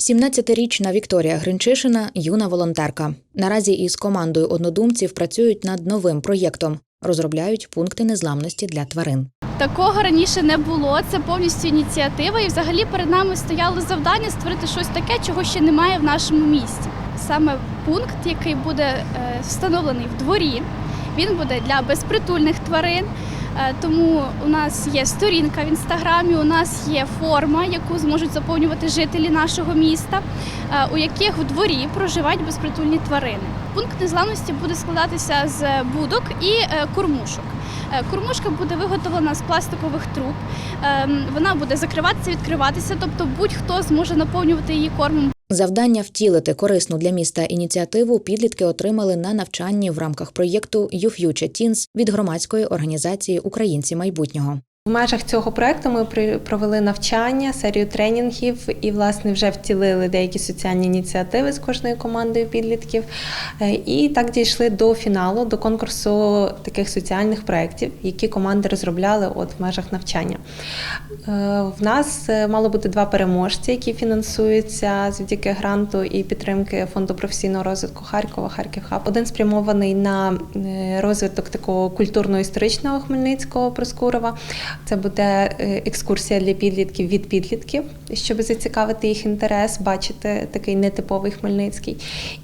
17-річна Вікторія Гринчишина юна волонтерка. Наразі із командою однодумців працюють над новим проєктом. Розробляють пункти незламності для тварин. Такого раніше не було. Це повністю ініціатива. І взагалі перед нами стояло завдання створити щось таке, чого ще немає в нашому місті. Саме пункт, який буде е, встановлений в дворі, він буде для безпритульних тварин. Е, Тому у нас є сторінка в інстаграмі, у нас є форма, яку зможуть заповнювати жителі нашого міста, е, у яких в дворі проживають безпритульні тварини. Пункт незламності буде складатися з будок і е, кормушок. Кормушка буде виготовлена з пластикових труб. Ем, Вона буде закриватися, відкриватися, тобто будь-хто зможе наповнювати її кормом. Завдання втілити корисну для міста ініціативу підлітки отримали на навчанні в рамках проєкту «You Future Teens» від громадської організації Українці майбутнього. В межах цього проекту ми провели навчання, серію тренінгів і, власне, вже втілили деякі соціальні ініціативи з кожною командою підлітків. Е, І так дійшли до фіналу, до конкурсу таких соціальних проєктів, які команди розробляли от в межах навчання. Е, В нас е, мало бути два переможці, які фінансуються завдяки гранту і підтримки фонду професійного розвитку Харкова, Харків Хаб. Один спрямований на розвиток такого культурно-історичного Хмельницького Проскурова. Це буде е, екскурсія для підлітків від підлітків, щоб зацікавити їх інтерес, бачити такий нетиповий Хмельницький.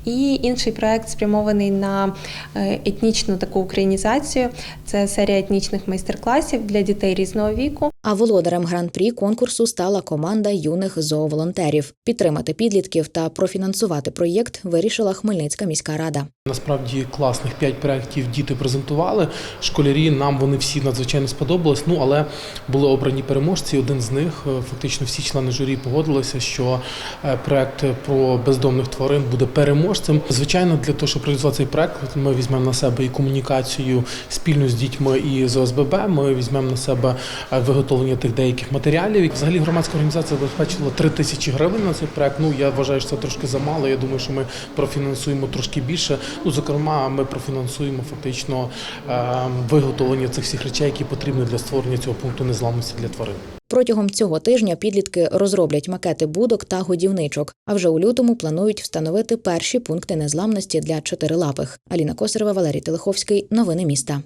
І інший проект спрямований на е, етнічну таку українізацію. Це серія етнічних майстер-класів для дітей різного віку. А володарем гран-прі конкурсу стала команда юних зооволонтерів. Підтримати підлітків та профінансувати проєкт вирішила Хмельницька міська рада. Насправді класних п'ять проєктів діти презентували. Школярі нам вони всі надзвичайно сподобались. Ну але були обрані переможці. Один з них е, фактично всі члени журі погодилися, що е, проект про бездомних тварин буде переможцем. Звичайно, для того, щоб реалізувати цей проект, ми візьмемо на себе і комунікацію спільно з дітьми і з ОСББ. Ми візьмемо на себе е, виготовлення тих деяких матеріалів. Взагалі громадська організація забезпечила 3 тисячі гривень на цей проект. Ну я вважаю, що це трошки замало. Я думаю, що ми профінансуємо трошки більше. Ну, зокрема, ми профінансуємо фактично е, виготовлення цих всіх речей, які потрібні для створення цього пункту незламності для тварин. Протягом цього тижня підлітки розроблять макети будок та годівничок. А вже у лютому планують встановити перші пункти незламності для чотирилапих. Аліна Косарева, Валерій Телеховський. Новини міста.